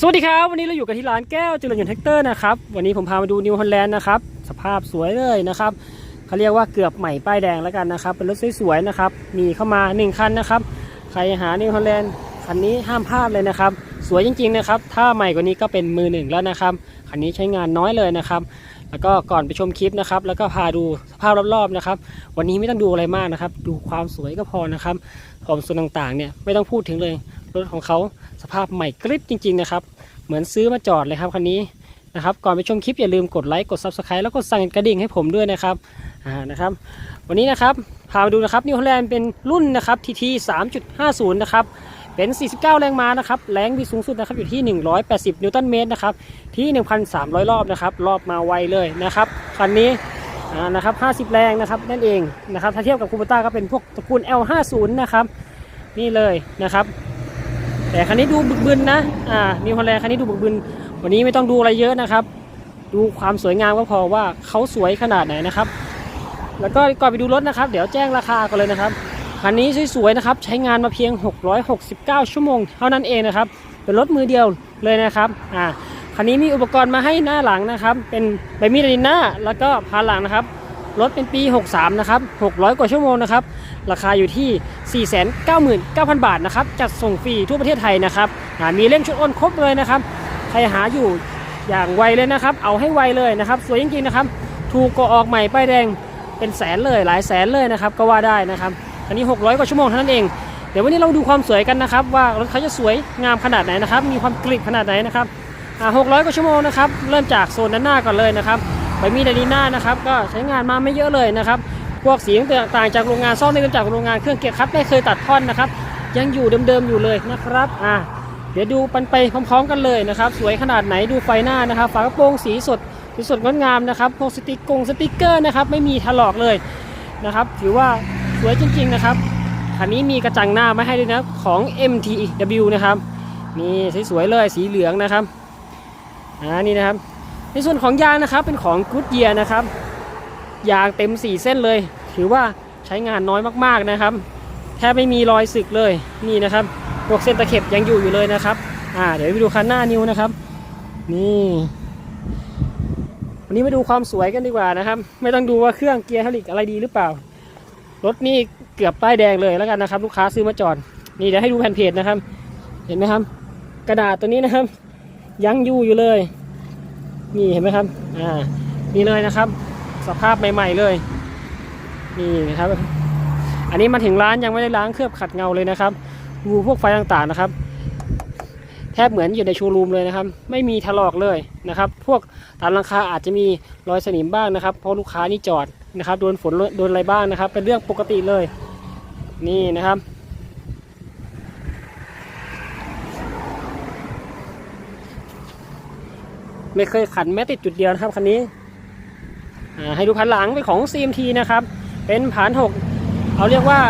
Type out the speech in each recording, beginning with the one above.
สวัสดีครับ วันนี้เราอยู่กันที่ร้านแก้วจุลยนต์แท็กเตอร์นะครับ วันนี้ผมพามาดูนิวฮอลแลนด์นะครับ สภาพสวยเลยนะครับเขาเรียกว่าเกือบใหม่ป้ายแดงแล้วกันนะครับ เป็นรถสวยๆนะครับ มีเข้ามา 1 คันนะครับ ใครหานิวฮอลแลนด์คันนี้ห้ามพลาดเลยนะครับ สวยจริงๆนะครับ ถ้าใหม่กว่านี้ก็เป็นมือหนึ่งแล้วนะครับ คันนี้ใช้งานน้อยเลยนะครับ แล้วก็ก่อนไปชมคลิปนะครับ แล้วก็พาดูสภาพรอบๆนะครับ วันนี้ไม่ต้องดูอะไรมากนะครับ ดูความสวยก็พอนะครับของส่วนต่างๆเนี่ยไม่ต้องพูดถึงเลย รถของเขาสภาพใหม่กริบจริง ๆ นะครับ เหมือนซื้อมาจอดเลยครับคันนี้นะครับ ก่อนไปชมคลิปอย่าลืมกดไลค์กด Subscribe แล้วกดสั่งกระดิ่งให้ผมด้วยนะครับอ่านะครับ วันนี้นะครับพามาดูนะครับนิวฮอลแลนด์เป็นรุ่นนะครับ TT 3.50นะครับเป็น 49 แรงม้านะครับ แรงบิดสูงสุดนะครับอยู่ที่ 180 นิวตันเมตรนะครับ ที่ 1,300 รอบนะครับ รอบมาไวเลยนะครับ คันนี้นะครับ 50 แรงนะครับนั่นเองนะครับ ถ้าเทียบกับคูเปต้าก็เป็นพวกตระกูล L50 นะครับ นี่เลยนะครับ แต่คันนี้ดูบึกบึนนะ อ่านิวฮอลแลนด์คันนี้ดูบึกบึน วันนี้ไม่ต้องดูอะไรเยอะนะครับ ดูความสวยงามก็พอว่าเขาสวยขนาดไหนนะครับ แล้วก็ก่อนไปดูรถนะครับ เดี๋ยวแจ้งราคากันเลยนะครับ คันนี้สวยๆนะครับ ใช้งานมาเพียง 669 ชั่วโมง เท่านั้นเองนะครับ เป็นรถมือเดียวเลยนะครับ อ่า คันนี้มีอุปกรณ์มาให้หน้าหลังนะครับ เป็นใบมีดดินหน้า แล้วก็พานหลังนะครับ รถเป็นปี 63 นะครับ 600 กว่าชั่วโมงนะครับ ราคาอยู่ที่ 499,000 บาทนะครับ จัดส่งฟรีทั่วประเทศไทยนะครับอ่ามีเล่มชุดโอนครบเลยนะครับ ใครหาอยู่อย่างไวเลยนะครับ เอาให้ไวเลยนะครับ สวยจริงๆนะครับ ถูกก็ออกใหม่ป้ายแดงเป็นแสนเลยหลายแสนเลยนะครับ ก็ว่าได้นะครับ อันนี้ 600 กว่าชั่วโมงเท่านั้นเอง เดี๋ยววันนี้เราดูความสวยกันนะครับ ว่ารถเขาจะสวยงามขนาดไหนนะครับ มีความกริบขนาดไหนนะครับอ่า600 กว่าชั่วโมงนะครับ เริ่มจากโซนด้านหน้าก่อนเลยนะครับ ใบมีดานหน้านะครับก็ใช้งานมาไม่เยอะเลยนะครับพวกสีต่างๆจากโรงงานซ่อมได้จากโรงงานเครื่องเกียร์คัดไม่เคยตัดท่อนนะครับยังอยู่เดิมๆอยู่เลยนะครับอ่าเดี๋ยวดูปันไปพร้อมๆกันเลยนะครับ สวยขนาดไหนดูไฟหน้านะครับฝากระโปรงสีสดสีสดงดงามนะครับพวกสติกกงสติกเกอร์นะครับไม่มีถลอกเลยนะครับถือว่าสวยจริงๆนะครับคันนี้มีกระจังหน้ามาให้ด้วยนะของ MTW นะครับนี่สวยๆเลยสีเหลืองนะครับอ่านี่นะครับ ในส่วนของยางนะครับเป็นของ Goodyear นะครับ ยางเต็ม 4 เส้นเลย ถือว่าใช้งานน้อยมากๆนะครับ แทบไม่มีรอยสึกเลยนี่นะครับพวกเส้นตะเข็บยังอยู่อยู่เลยนะครับอ่าเดี๋ยวไปดูคันหน้านิ้วนะครับ นี่วันนี้มาดูความสวยกันดีกว่านะครับ ไม่ต้องดูว่าเครื่องเกียร์ไฮดรอลิกอะไรดีหรือเปล่า รถนี่เกือบป้ายแดงเลยแล้วกันนะครับ ลูกค้าซื้อมาจอดนี่เดี๋ยวให้ดูแผ่นเพจนะครับ เห็นไหมครับ กระดาษตัวนี้นะครับ ยังอยู่อยู่เลย นี่เห็นไหมครับ อ่า นี่เลยนะครับ สภาพใหม่ๆเลย นี่นะครับ อันนี้มาถึงร้านยังไม่ได้ล้างเคลือบขัดเงาเลยนะครับดูพวกไฟต่างๆนะครับ แทบเหมือนอยู่ในโชว์รูมเลยนะครับ ไม่มีถลอกเลยนะครับ พวกตามหลังคาอาจจะมีรอยสนิมบ้างนะครับ เพราะลูกค้านี่จอดนะครับ โดนฝนโดนอะไรบ้างนะครับ เป็นเรื่องปกติเลย นี่นะครับ ไม่เคยขันแม้ติดจุดเดียวนะครับคันนี้ให้ดูพันหลังเป็นของ CMT นะครับ เป็นผานหกเอาเรียกว่า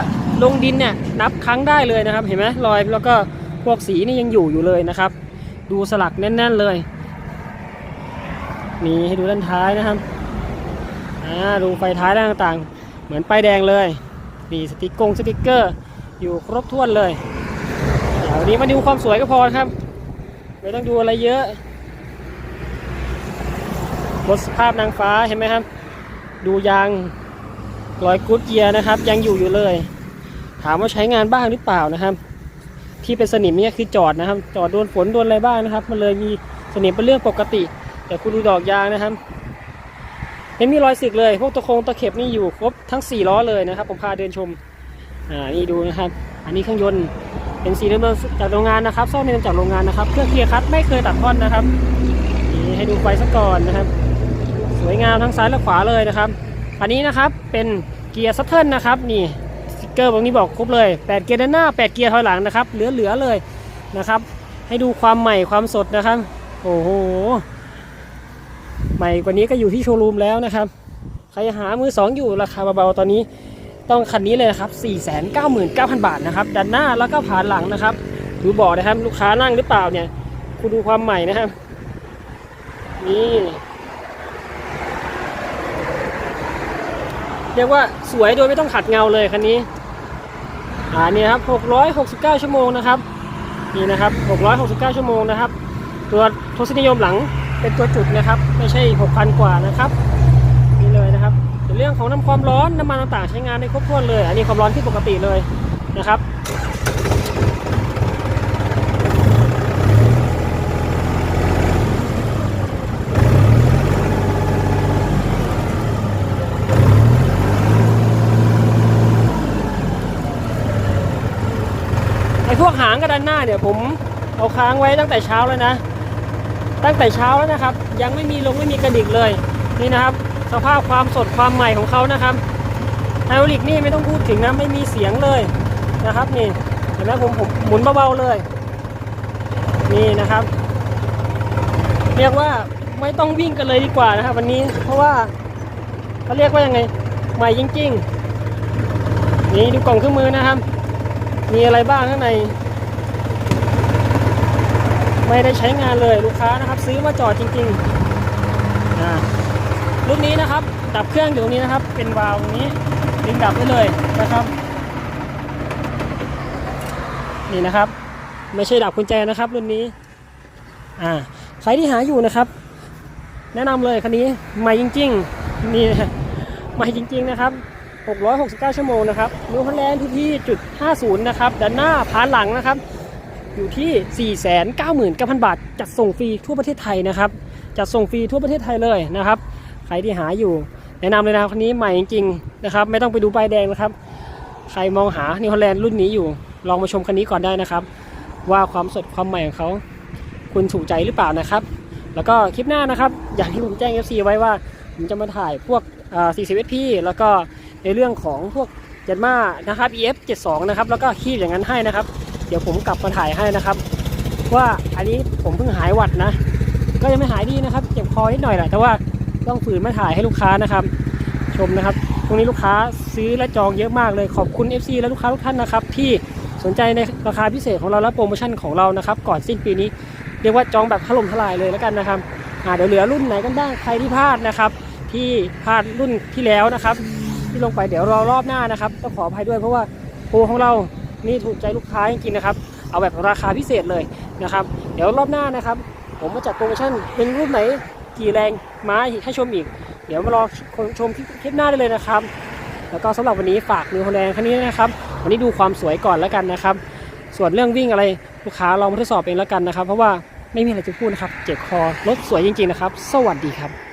ลงดินเนี่ยนับครั้งได้เลยนะครับ เห็นไหมรอยแล้วก็พวกสีนี่ยังอยู่อยู่เลยนะครับ ดูสลักแน่น ๆเลย นี่ให้ดูด้านท้ายนะครับอ่าดูไฟท้ายด้านต่างๆ เหมือนป้ายแดงเลยนี่สติกกงสติกเกอร์ อยู่ครบถ้วนเลยวันนี้มาดูความสวยก็พอครับ ไม่ต้องดูอะไรเยอะ รถสภาพนางฟ้าเห็นไหมครับ ดูยางรอยกูดเกียร์นะครับ ยังอยู่อยู่เลย ถามว่าใช้งานบ้างหรือเปล่านะครับ ที่เป็นสนิมเนี่ยคือจอดนะครับ จอดโดนฝนโดนอะไรบ้างนะครับ มันเลยมีสนิมเป็นเรื่องปกติ แต่คุณดูดอกยางนะครับไม่มีรอยสึกเลย พวกตะโคงตะเข็บนี่อยู่ครบทั้ง 4 ล้อเลยนะครับ ผมพาเดินชม อ่า นี่ดูนะครับ อันนี้เครื่องยนต์ เป็นสีเดิมจากโรงงานนะครับซ่อมเดิมจากโรงงานนะครับ เครื่องเกียร์คัดไม่เคยตัดท่อนนะครับ นี่ให้ดูไฟซะก่อนนะครับ สวยงามทั้งซ้ายและขวาเลยนะครับอันนี้นะครับเป็นเกียร์ซัตเทิลนะครับนี่สติ๊กเกอร์ตรงนี้บอกครบเลย 8 เกียร์ด้านหน้า 8 เกียร์ถอยหลังนะครับเหลือๆเลยนะครับให้ดูความใหม่ความสดนะครับ โอ้โห ใหม่กว่านี้ก็อยู่ที่โชว์รูมแล้วนะครับ ใครหามือสองอยู่ราคาเบาๆตอนนี้ต้องคันนี้เลยครับ 499,000 บาทนะครับด้านหน้าแล้วก็ผ่านหลังนะครับ ดูเบอกนะครับ ลูกค้านั่งหรือเปล่าเนี่ย คุณดูความใหม่นะครับ นี่ เรียกว่าสวยโดยไม่ต้องขัดเงาเลยคันนี้ อ่านี่ครับ 669 ชั่วโมงนะครับ นี่นะครับ 669 ชั่วโมงนะครับ ตัวทศนิยมหลังเป็นตัวจุดนะครับ ไม่ใช่ 6,000 กว่านะครับนี่เลยนะครับเรื่องของน้ำความร้อนน้ำมันต่างๆใช้งานได้ครบถ้วนเลย อันนี้ความร้อนที่ปกติเลยนะครับ วกหางกระดานหน้าเนี่ยผมเอาค้างไว้ตั้งแต่เช้าแล้วนะ ตั้งแต่เช้าแล้วนะครับ ยังไม่มีลงไม่มีกระดิกเลยนี่นะครับ สภาพความสดความใหม่ของเขานะครับไฮดรอลิกนี่ไม่ต้องพูดถึงนะไม่มีเสียงเลยนะครับนี่เห็นไหมผมผมหมุนเบาๆเลย นี่นะครับ เรียกว่าไม่ต้องวิ่งกันเลยดีกว่านะครับ วันนี้เพราะว่าเขาเรียกว่ายังไงใหม่จริงๆนี่ดูกล่องเครื่องมือนะครับ มีอะไรบ้างข้างใน ไม่ได้ใช้งานเลยลูกค้านะครับ ซื้อมาจอดจริงๆอ่ารุ่นนี้นะครับ ดับเครื่องอยู่ตรงนี้นะครับ เป็นวาล์วตรงนี้ดึงดับได้เลยนะครับ นี่นะครับ ไม่ใช่ดับกุญแจนะครับ รุ่นนี้อ่าใครที่หาอยู่นะครับ แนะนำเลยคันนี้ใหม่จริง ๆ นี่ใหม่จริง ๆนะครับ 669 ชั่วโมงนะครับนิวฮอลแลนด์ที่ที่จุด50 นะครับด้านหน้าพานหลังนะครับ อยู่ที่ 499,000 บาท จัดส่งฟรีทั่วประเทศไทยนะครับจัดส่งฟรีทั่วประเทศไทยเลยนะครับ ใครที่หาอยู่ แนะนำเลยนะครับคันนี้ใหม่จริงๆนะครับ ไม่ต้องไปดูป้ายแดงนะครับ ใครมองหานิวฮอลแลนด์รุ่นนี้อยู่ ลองมาชมคันนี้ก่อนได้นะครับ ว่าความสดความใหม่ของเขาคุณถูกใจหรือเปล่านะครับ แล้วก็คลิปหน้านะครับ อย่างที่ผมแจ้ง FC ไว้ว่าผมจะมาถ่ายพวกอ่า 40SP แล้วก็ ในเรื่องของพวกเจนมานะครับ EF 72นะครับแล้วก็คีบอย่างนั้นให้นะครับ เดี๋ยวผมกลับมาถ่ายให้นะครับ ว่าอันนี้ผมเพิ่งหายหวัดนะ ก็ยังไม่หายดีนะครับเจ็บคอนิดหน่อยแหละแต่ว่าต้องฝืนมาถ่ายให้ลูกค้านะครับ ชมนะครับตรงนี้ลูกค้าซื้อและจองเยอะมากเลยขอบคุณ FC และลูกค้าทุกท่านนะครับ ที่สนใจในราคาพิเศษของเราและโปรโมชั่นของเรานะครับ ก่อนสิ้นปีนี้เรียกว่าจองแบบถล่มทลายเลยแล้วกันนะครับเดี๋ยวเหลือรุ่นไหนกันบ้างใครที่พลาดนะครับ ที่พลาดรุ่นที่แล้วนะครับ ที่ลงไปเดี๋ยวรอรอบหน้านะครับต้องขออภัยด้วยเพราะว่าโปรของเรานี่ถูกใจลูกค้าจริงๆนะครับ เอาแบบราคาพิเศษเลยนะครับ เดี๋ยวรอบหน้านะครับ ผมมาจัดโปรโมชั่นเป็นรุ่นไหนกี่แรงม้าให้ชมอีก เดี๋ยวมารอชมคลิปหน้าได้เลยนะครับ แล้วก็สำหรับวันนี้ฝากนิวโฮแลนด์คันนี้นะครับ วันนี้ดูความสวยก่อนแล้วกันนะครับ ส่วนเรื่องวิ่งอะไรลูกค้าลองมาทดสอบเองแล้วกันนะครับ เพราะว่าไม่มีอะไรจะพูดนะครับ เจ็บคอรถสวยจริงๆนะครับ สวัสดีครับ